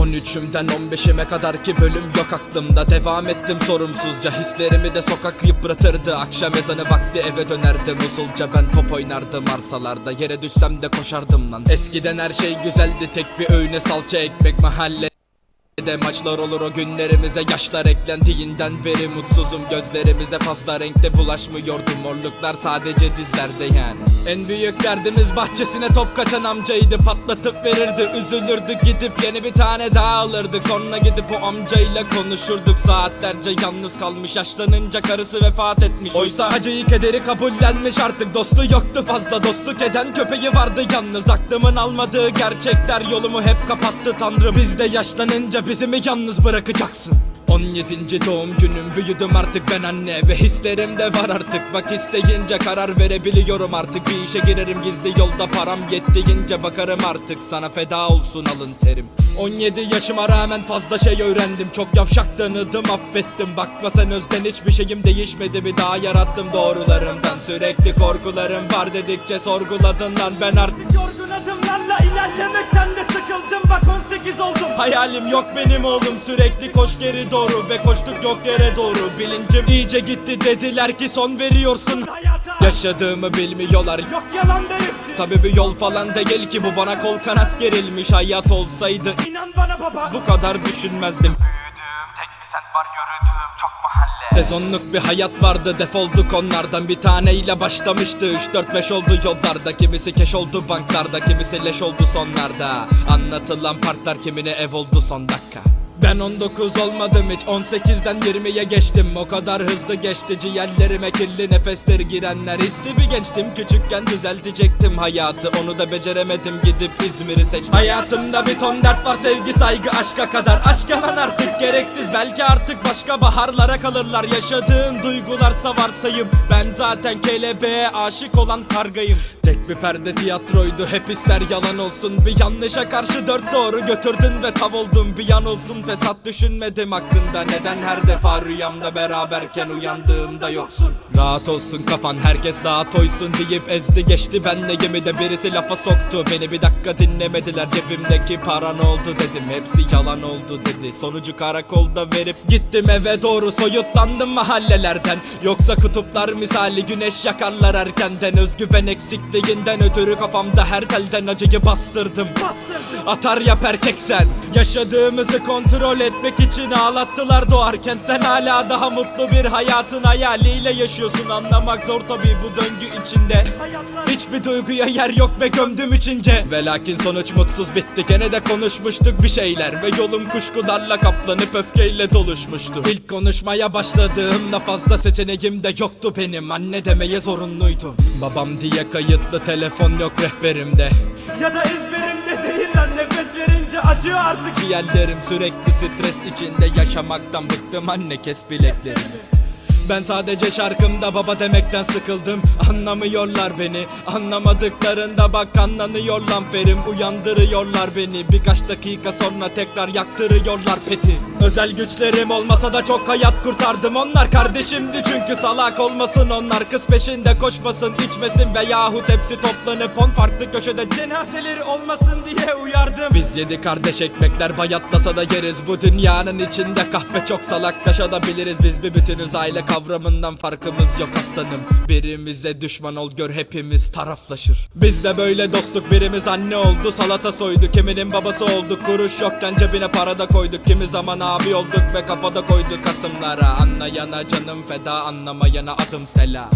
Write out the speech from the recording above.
13'ümden 15'ime kadar ki bölüm yok aklımda. Devam ettim sorumsuzca hislerimi de sokak yıpratırdı. Akşam ezanı vakti eve dönerdim. Usulca ben top oynardım arsalarda. Yere düşsem de koşardım lan. Eskiden her şey güzeldi tek bir öğüne salça ekmek mahalle de maçlar olur o günlerimize yaşlar eklendiğinden beri mutsuzum gözlerimize pasta renkte bulaşmıyordu morluklar sadece dizlerde yani. En büyük derdimiz bahçesine top kaçan amcaydı patlatıp verirdi üzülürdük gidip yeni bir tane daha alırdık. Sonra gidip o amcayla konuşurduk saatlerce yalnız kalmış yaşlanınca karısı vefat etmiş. Oysa acıyı kederi kabullenmiş artık dostu yoktu fazla dostluk eden köpeği vardı yalnız. Aklımın almadığı gerçekler yolumu hep kapattı tanrım. Biz de yaşlanınca bizi mi yalnız bırakacaksın 17. doğum günüm büyüdüm artık ben anne. Ve hislerim de var artık. Bak isteyince karar verebiliyorum artık. Bir işe girerim gizli yolda param yettiğince bakarım artık. Sana feda olsun alın terim. 17 yaşıma rağmen fazla şey öğrendim. Çok yavşak tanıdım affettim. Bakma sen özden hiçbir şeyim değişmedi. Bir daha yarattım doğrularımdan. Sürekli korkularım var dedikçe sorguladın lan. Ben artık Yorgun ilerlemekten de sıkıldım Bak 18 oldum. Hayalim yok benim oğlum sürekli koş geri doğru Ve koştuk yok yere doğru. Bilincim iyice gitti dediler ki son veriyorsun. Hayata. Yaşadığımı bilmiyorlar. Yok yalan hepsi Tabi bir yol falan değil ki bu bana kol kanat gerilmiş. Hayat olsaydı İnan bana baba. bu kadar düşünmezdim var yürüdüğüm çok mahalle. Sezonluk bir hayat vardı defolduk onlardan. Bir taneyle başlamıştı 3-4-5 oldu yollarda. Kimisi keş oldu banklarda Kimisi leş oldu sonlarda. Anlatılan partlar kimine ev oldu son dakika ben 19 olmadım hiç 18'den 20'ye geçtim. O kadar hızlı geçti ciğerlerime kirli nefesleri girenler. Hisli bir gençtim küçükken düzeltecektim hayatı. Onu da beceremedim gidip İzmir'i seçtim. Hayatımda bir ton dert var sevgi saygı aşka kadar. Aşk yalan artık gereksiz belki artık başka baharlara kalırlar. Yaşadığın duygularsa varsayım Ben zaten kelebeğe aşık olan kargayım. Tek bir perde tiyatroydu hep ister yalan olsun. Bir yanlışa karşı dört doğru götürdün ve tav oldum Bir yan olsun fesat düşünmedim hakkında. Neden her defa rüyamda beraberken uyandığımda yoksun? Rahat olsun kafan herkes daha toysun deyip ezdi geçti Benle gemide. Birisi lafa soktu Beni bir dakika dinlemediler. Cebimdeki paran oldu dedim Hepsi yalan oldu dedi. Sonucu karakolda verip gittim eve doğru soyutlandım mahallelerden. Yoksa kutuplar misali güneş yakarlar erkenden. Özgüven eksikliğinden ötürü kafamda her telden acıyı bastırdım. Bastırdım. Atar yap erkek sen. Yaşadığımızı kontrol etmek için ağlattılar doğarken. Sen hala daha mutlu bir hayatın hayaliyle yaşıyorsun. Anlamak zor tabi bu döngü içinde. Hiçbir duyguya yer yok ve gömdüm içince. Ve lakin sonuç mutsuz bitti. Gene de konuşmuştuk bir şeyler. Ve yolum kuşkularla kaplanıp öfkeyle doluşmuştu. İlk konuşmaya başladığımda fazla seçeneğim de yoktu benim. Anne demeye zorunluydu Babam diye kayıtlı telefon yok rehberimde. Ya da ezberimde değil lan Nefes verince acıyor artık. Ciğerlerim sürekli stres içinde yaşamaktan bıktım. Anne kes bileklerimi ben sadece şarkımda baba demekten sıkıldım. Anlamıyorlar beni. Anlamadıklarında bak anlanıyor lan ferim. Uyandırıyorlar beni. Birkaç dakika sonra tekrar yaktırıyorlar peti. Özel güçlerim olmasa da çok hayat kurtardım Onlar kardeşimdi. Çünkü salak olmasın onlar Kız peşinde koşmasın içmesin veyahut hepsi toplanıp on farklı köşede Cenazeleri olmasın diye uyardım. Biz yedi kardeş ekmekler bayatlasa da yeriz. Bu dünyanın içinde kahpe çok salaklaşa da biliriz. Biz bir bütünüz aile kavramından farkımız yok aslanım. Birimize düşman ol gör hepimiz taraflaşır. Bizde böyle dostluk birimiz anne oldu salata soydu. Kiminin babası olduk kuruş yokken cebine para da koyduk. Kimi zaman abi olduk ve kafada koyduk. Asımlara Anlayana canım feda anlamayana adım selam